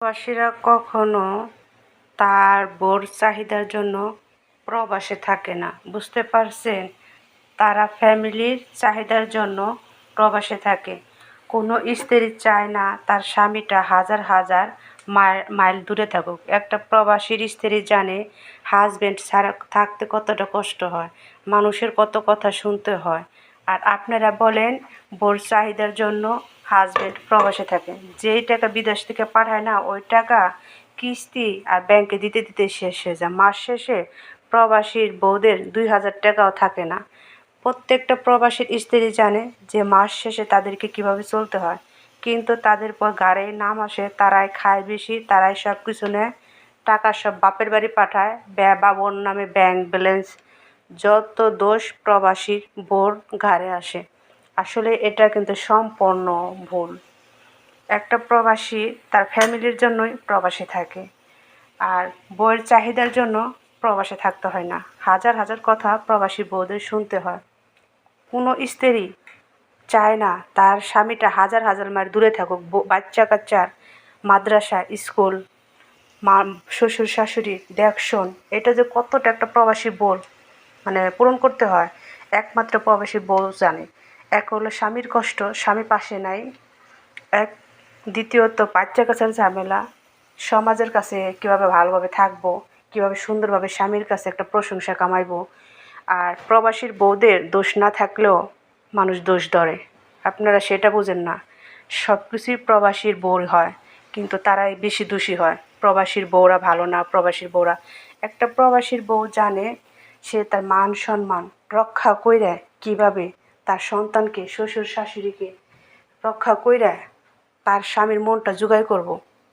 প্রবাসীরা কখনো তার বোর চাহিদার জন্য প্রবাসে থাকে না। বুঝতে পারছেন? তারা ফ্যামিলির চাহিদার জন্য প্রবাসে থাকে। কোনো স্ত্রী চায় না তার স্বামীটা হাজার হাজার মাইল দূরে থাকুক। একটা প্রবাসীর স্ত্রী জানে হাজবেন্ড ছাড়া থাকতে কতটা কষ্ট হয়, মানুষের কত কথা শুনতে হয়। আর আপনারা বলেন, বোর চাহিদার জন্য হাজবেন্ড প্রবাসে থাকে। যেই টাকা বিদেশ থেকে পাঠায় না, ওই টাকা কিস্তি আর ব্যাংকে দিতে দিতে শেষ হয়ে যায়। মাস শেষে প্রবাসীর বউদের দুই হাজার টাকাও থাকে না। প্রত্যেকটা প্রবাসীর স্ত্রী জানে যে মাস শেষে তাদেরকে কীভাবে চলতে হয়। কিন্তু তাদের পর গাড়ে নাম আসে, তারাই খায় বেশি, তারাই সব কিছু নেয়। টাকা সব বাপের বাড়ি পাঠায়। ব্যা বাবুর নামে ব্যাংক ব্যালেন্স যত দোষ প্রবাসীর বোর ঘাড়ে আসে। আসলে এটা কিন্তু সম্পূর্ণ ভুল। একটা প্রবাসী তার ফ্যামিলির জন্যই প্রবাসে থাকে আর বইয়ের চাহিদার জন্য প্রবাসে থাকতে হয় না। হাজার হাজার কথা প্রবাসী বউদের শুনতে হয়। কোনো স্ত্রী চায় না তার স্বামীটা হাজার হাজার মাইল দূরে থাকুক। বাচ্চা কাচ্চার মাদ্রাসা, স্কুল, মা, শ্বশুর, শাশুড়ি, দেখশন, এটা যে কতটা একটা প্রবাসী বোল মানে পূরণ করতে হয়, একমাত্র প্রবাসী বউ জানে। এক হলো স্বামীর কষ্ট, স্বামী পাশে নাই। এক, দ্বিতীয়ত বাচ্চা কাছের ঝামেলা, সমাজের কাছে কীভাবে ভালোভাবে থাকব, কীভাবে সুন্দরভাবে স্বামীর কাছে একটা প্রশংসা কামাইবো। আর প্রবাসীর বউদের দোষ না থাকলেও মানুষ দোষ ধরে। আপনারা সেটা বুঝেন না। সব কিছুই প্রবাসীর বউ হয়, কিন্তু তারাই বেশি দোষী হয়। প্রবাসীর বউরা ভালো না, প্রবাসীর বউরা। একটা প্রবাসীর বউ জানে, সে তার মান সম্মান রক্ষা কইরা কীভাবে তার সন্তানকে, শ্বশুর শাশুড়িকে রক্ষা কইরা তার স্বামীর মনটা জোগাই করব।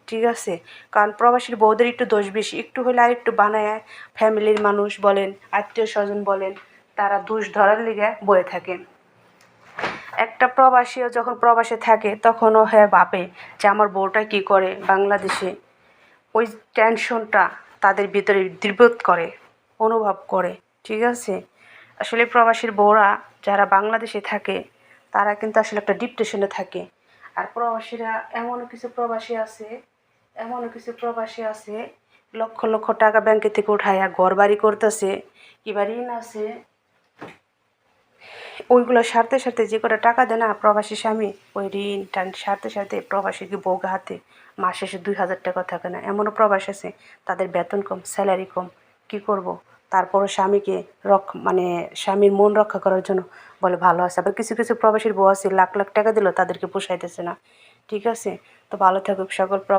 ঠিক আছে? কারণ প্রবাসীর বউদের একটু দোষ বেশি। একটু হলে আর একটু বানায় ফ্যামিলির মানুষ বলেন, আত্মীয় স্বজন বলেন, তারা দোষ ধরার লিগে বয়ে থাকেন একটা প্রবাসীও যখন প্রবাসে থাকে, তখনও হ্যাঁ ভাবে যে আমার বউটা কী করে বাংলাদেশে? ওই টেনশনটা তাদের ভিতরে দৃঢ়বোধ করে, অনুভব করে। ঠিক আছে? আসলে প্রবাসীর বউরা যারা বাংলাদেশে থাকে, তারা কিন্তু আসলে একটা ডিপ্রেশনে থাকে। আর প্রবাসীরা এমনও কিছু প্রবাসী আছে, এমনও কিছু প্রবাসী আছে, লক্ষ লক্ষ টাকা ব্যাংকে থেকে উঠাইয়া ঘর বাড়ি করতেছে কিবা ঋণ আছে। ওইগুলো সারতে সারতে যে কটা টাকা দেয় না প্রবাসী স্বামী, ওই ঋণ টান সারতে সারতে প্রবাসীকে বউকে হাতে মাস শেষে দুই হাজার টাকা থাকে না। এমনও প্রবাস আছে, তাদের বেতন কম স্যালারি কম, কি করব? তারপরও স্বামীকে রক্ষ মানে স্বামীর মন রক্ষা করার জন্য বলে, ভালো আছে। আবার কিছু কিছু প্রবাসীর বউ আছে, লাখ লাখ টাকা দিলেও তাদেরকে পোষাইতেছে না। ঠিক আছে? তো ভালো থাকুক, সকল